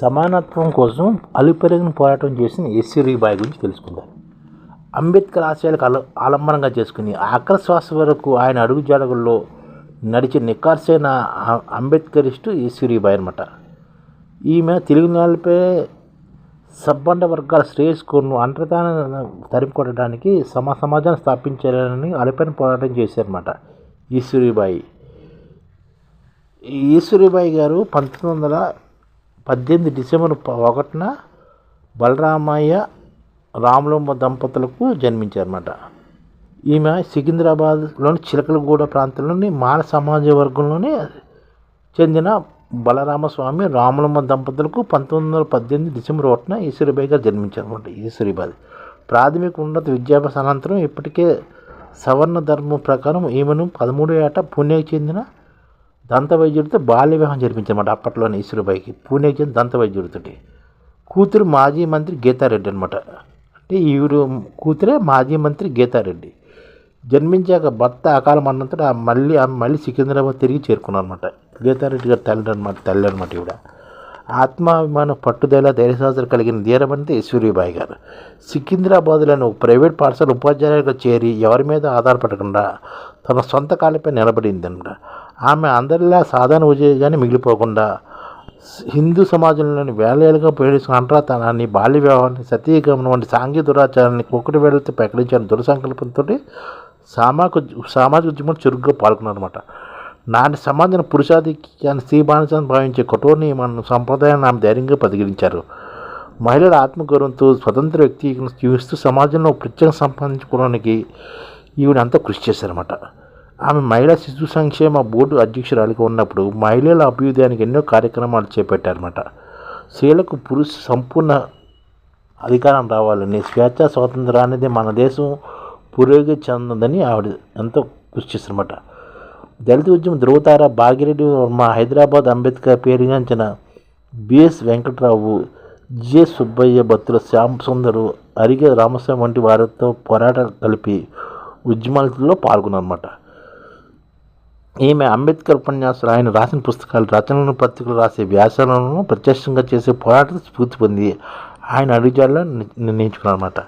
సమానత్వం కోసం అలుపెరగిన పోరాటం చేసిన ఎస్సీ గురించి తెలుసుకుందాం. అంబేద్కర్ ఆశయాలకు అల ఆలంబనంగా చేసుకుని ఆఖరి శ్వాస వరకు ఆయన అడుగు జాడగుల్లో నడిచే నిఖార్సైన అంబేద్కరిస్టు ఎస్సీ బాయ్ అనమాట ఈమె తెలుగు నేలపై సబ్బండ వర్గాల శ్రేయస్కును అంతర్దాన తరిమికొట్టడానికి సమ సమాజాన్ని స్థాపించాలని అలపైన పోరాటం చేశారన్నమాట ఈశ్వరీబాయి ఈశ్వరీబాయి గారు పంతొమ్మిది వందల పద్దెనిమిది డిసెంబర్ ఒకటిన బలరామయ్య రాములమ్మ దంపతులకు జన్మించారన్నమాట. ఈమె సికింద్రాబాద్లోని చిలకలగూడ ప్రాంతంలోని మాల సమాజ వర్గంలోని చెందిన బలరామస్వామి రాములమ్మ దంపతులకు పంతొమ్మిది వందల పద్దెనిమిది డిసెంబర్ ఒకటిన ఈశ్వరిబాయి గారు జన్మించారన్నమాట. ఈశ్వరిబాయి ప్రాథమిక ఉన్నత విద్యాభ్యాస అనంతరం ఇప్పటికే సవర్ణ ధర్మం ప్రకారం ఈమెను పదమూడు ఏట పూణేకి చెందిన దంతవైద్యుడితో బాల్య వివాహం జరిపించమాట అప్పట్లోనే ఇసురుబాయికి పూణేకి చెందిన దంత కూతురు మాజీ మంత్రి గీతారెడ్డి అనమాట అంటే ఈవిడు కూతురే మాజీ మంత్రి గీతారెడ్డి. జన్మించాక భర్త అకాల మరణంతో మళ్ళీ ఆమె మళ్ళీ సికింద్రాబాద్ తిరిగి చేరుకున్నారు అనమాట గీతారెడ్డి గారు తల్లి అనమాట తల్లి అనమాట ఈవిడ. ఆత్మాభిమానం పట్టుదల ధైర్యశాస్త్రం కలిగిన ధీరమంతి ఈశ్వరీబాయి గారు. సికింద్రాబాద్లోని ఒక ప్రైవేట్ పాఠశాల ఉపాధ్యాయులుగా చేరి ఎవరి మీద ఆధారపడకుండా తన సొంత కాళ్ళపై నిలబడింది అనమాట ఆమె అందరిలా సాధారణ ఉద్యోగాన్ని మిగిలిపోకుండా హిందూ సమాజంలోని వేలేలుగా పీడిస్తున్న అంటరాతనాన్ని బాల్య వివాహాన్ని సతీగమనం వంటి సాంఘిక దురాచారాన్ని కుక్కటి వేళతో ప్రకటించాలని దురసంకల్పంతో సామాజిక సామాజిక ఉద్యమం చురుగ్గా పాల్గొన్నారన్నమాట. నాటి సమాజం పురుషాధిక్యాన్ని స్త్రీ బానిసని భావించే కఠోర నియమాలను సంప్రదాయాన్ని ఆమె ధైర్యంగా పరిగణించారు. మహిళల ఆత్మగౌరవంతో స్వతంత్ర వ్యక్తీకరణ జీవిస్తూ సమాజంలో ప్రత్యేక సంపాదించుకోవడానికి ఈవిడ అంతా కృషి చేశారన్నమాట. ఆమె మహిళా శిశు సంక్షేమ బోర్డు అధ్యక్షురాలిగా ఉన్నప్పుడు మహిళల అభ్యుదయానికి ఎన్నో కార్యక్రమాలు చేపట్టారన్నమాట. స్త్రీలకు పురుష సంపూర్ణ అధికారం రావాలని స్వేచ్ఛ అనేది మన దేశం పురోగతి చెందిందని ఆవిడ ఎంతో కృషి చేస్తారన్నమాట దళిత ఉద్యమం ధృవతార భాగిరెడ్డి మా హైదరాబాద్ అంబేద్కర్ పేరుగాంచిన బిఎస్ వెంకట్రావు జే సుబ్బయ్య భక్తుల శ్యామ్ సుందరు అరిగే రామస్వామి వంటి వారితో పోరాటాలు కలిపి ఉద్యమాలలో పాల్గొన్నారన్నమాట. ఈమె అంబేద్కర్ ఉపన్యాసాలు ఆయన రాసిన పుస్తకాలు రచనలను పత్రికలు రాసే వ్యాసాలను ప్రత్యక్షంగా చేసే పోరాటం స్ఫూర్తి పొంది ఆయన అడుగుజాడలో నిర్ణయించుకున్నారన్నమాట.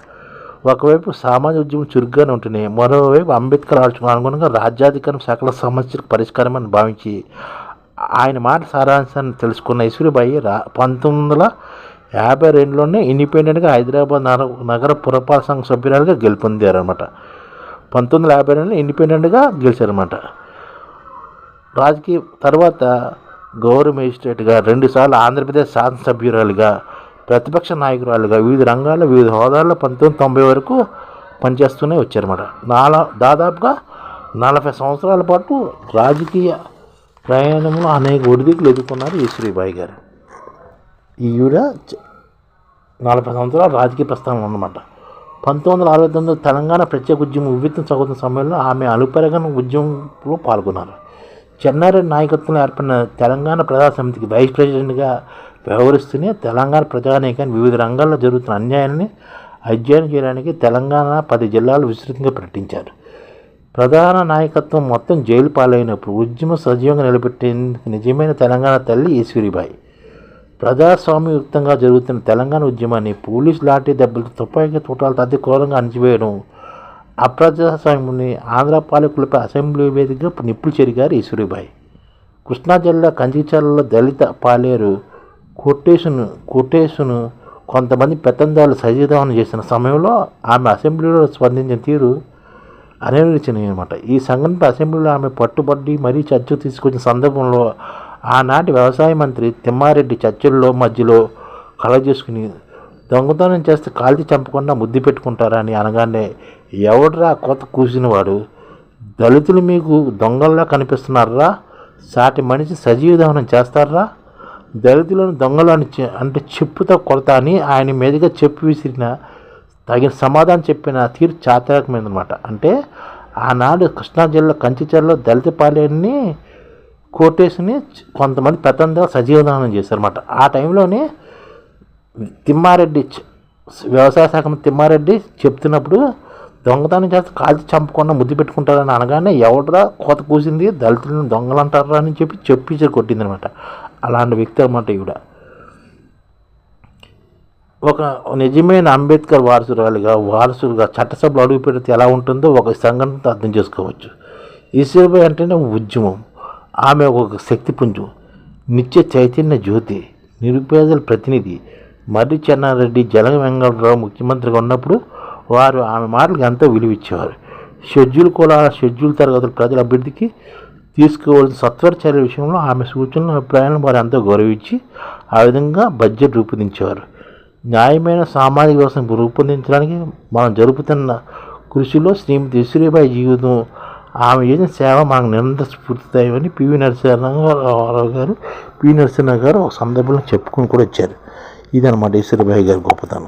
ఒకవైపు సామాజిక ఉద్యమం చురుగ్గానే ఉంటుంది మరోవైపు అంబేద్కర్ ఆలోచన అనుగుణంగా రాజ్యాధికారం సకల సమస్యలకు పరిష్కారమని భావించి ఆయన మాట సారాంశాన్ని తెలుసుకున్న ఈశ్వరిబాయి రా పంతొమ్మిది వందల యాభై రెండులోనే ఇండిపెండెంట్గా హైదరాబాద్ నగర నగర పురపాలక సంఘ సభ్యురాలుగా గెలుపొందారన్నమాట. పంతొమ్మిది వందల యాభై రెండులో ఇండిపెండెంట్గా గెలిచారన్నమాట. రాజకీయ తర్వాత గౌరవ మేజిస్ట్రేట్గా రెండుసార్లు ఆంధ్రప్రదేశ్ శాసనసభ్యురాలుగా ప్రతిపక్ష నాయకురాలుగా వివిధ రంగాల్లో వివిధ హోదాల్లో పంతొమ్మిది తొంభై వరకు పనిచేస్తూనే వచ్చారన్నమాట. నాలా దాదాపుగా నలభై సంవత్సరాల పాటు రాజకీయ ప్రయాణంలో అనేక ఒడిదుడుకులు ఎదుర్కొన్నారు ఈశ్వరీబాయి గారు. ఈవిడ చ- నలభై సంవత్సరాలు రాజకీయ ప్రస్థానం అన్నమాట. పంతొమ్మిది వందల అరవై తొమ్మిది తెలంగాణ ప్రత్యేక ఉద్యమం ఉవ్వెత్తున సాగుతున్న సమయంలో ఆమె అలుపెరగని ఉద్యమంలో పాల్గొన్నారు. చెన్నారెడ్డి నాయకత్వంలో ఏర్పడిన తెలంగాణ ప్రజా సమితికి వైస్ ప్రెసిడెంట్గా వ్యవహరిస్తూనే తెలంగాణ ప్రజానీకాన్ని వివిధ రంగాల్లో జరుగుతున్న అన్యాయాన్ని అధ్యయనం చేయడానికి తెలంగాణ పది జిల్లాలు విస్తృతంగా ప్రకటించారు. ప్రధాన నాయకత్వం మొత్తం జైలు పాలైనప్పుడు ఉద్యమం సజీవంగా నిలబెట్టేందుకు నిజమైన తెలంగాణ తల్లి ఈశ్వరిబాయి. ప్రజాస్వామ్యయుక్తంగా జరుగుతున్న తెలంగాణ ఉద్యమాన్ని పోలీసు లాఠీ దెబ్బలతో తుపాకీ తూటాలతో అతి క్రూరంగా అణచివేయడం అప్రజాస్వామ్యుని ఆంధ్ర పాలకులపై అసెంబ్లీ వేదికగా నిప్పులు చెరిగారు ఈశ్వరిబాయి. కృష్ణా జిల్లా కంచిచర్లలో దళిత పాలేరు కొట్టేసును కొట్టేసును కొంతమంది పెత్తందారులు సజీదవనం చేసిన సమయంలో ఆమె అసెంబ్లీలో స్పందించిన తీరు అనేవరించినవి అనమాట ఈ సంఘటనపై అసెంబ్లీలో ఆమె పట్టుబడి మరీ చర్చ తీసుకొచ్చిన సందర్భంలో ఆనాటి వ్యవసాయ మంత్రి తిమ్మారెడ్డి చర్చల్లో మధ్యలో కలగజేసుకుని దొంగతనం చేస్తే కాల్చి చంపకుండా ముద్దు పెట్టుకుంటారని అనగానే ఎవడ్రా కొత్త కూసినవాడు? దళితులు మీకు దొంగల్లా కనిపిస్తున్నారా? సాటి మనిషి సజీవ దహనం చేస్తారా? దళితులను దొంగలు అని అంటే చెప్పుతో కొడతా అని ఆయన మీదుగా చెప్పు విసిరిన తగిన సమాధానం చెప్పిన తీరు చాతారకమైందనమాట అంటే ఆనాడు కృష్ణా జిల్లా కంచిచర్లో దళిత పాలెన్ని కోటేసుని కొంతమంది పెద్దంగా సజీవదానం చేశారన్నమాట. ఆ టైంలోనే తిమ్మారెడ్డి వ్యవసాయ శాఖ తిమ్మారెడ్డి చెప్తున్నప్పుడు దొంగతనం చేస్తే కాల్చి చంపకుండా ముద్దు పెట్టుకుంటారని అనగానే ఎవడరా కోత కూసింది? దళితులను దొంగలు అంటారా అని చెప్పి చెప్పి కొట్టింది అనమాట అలాంటి వ్యక్తి అనమాట ఈవిడ. ఒక నిజమైన అంబేద్కర్ వారసురాలిగా వారసులుగా చట్టసభలో అడుగు పెడితే ఎలా ఉంటుందో ఒక సంఘటనతో అర్థం చేసుకోవచ్చు. ఈశ్వరబాయి అంటేనే ఉద్యమం. ఆమె ఒక శక్తిపుంజం. నిత్య చైతన్య జ్యోతి. నిరుపేదల ప్రతినిధి. మర్రి చెన్నారెడ్డి జలగ వెంగళరావు ముఖ్యమంత్రిగా ఉన్నప్పుడు వారు ఆమె మాటలకు ఎంతో విలువిచ్చేవారు షెడ్యూల్ కులాల షెడ్యూల్ తరగతుల ప్రజల అభివృద్ధికి తీసుకోవాల్సిన సత్వర చర్య విషయంలో ఆమె సూచనలు అభిప్రాయాలను వారు ఎంతో గౌరవించి ఆ విధంగా బడ్జెట్ రూపొందించేవారు. న్యాయమైన సామాజిక వ్యవస్థను రూపొందించడానికి మనం జరుపుతున్న కృషిలో శ్రీమతి విశ్వరీబాయి జీవితం ఆమె చేసిన సేవ మనకు నిరంతర స్ఫూర్తిదాయమని పివి నరసింహారావు గారు పివి నరసింహ గారు ఒక సందర్భంలో చెప్పుకొని కూడా వచ్చారు. ఇదనమాట ఈశ్వరబాయి గారి గొప్పతనం.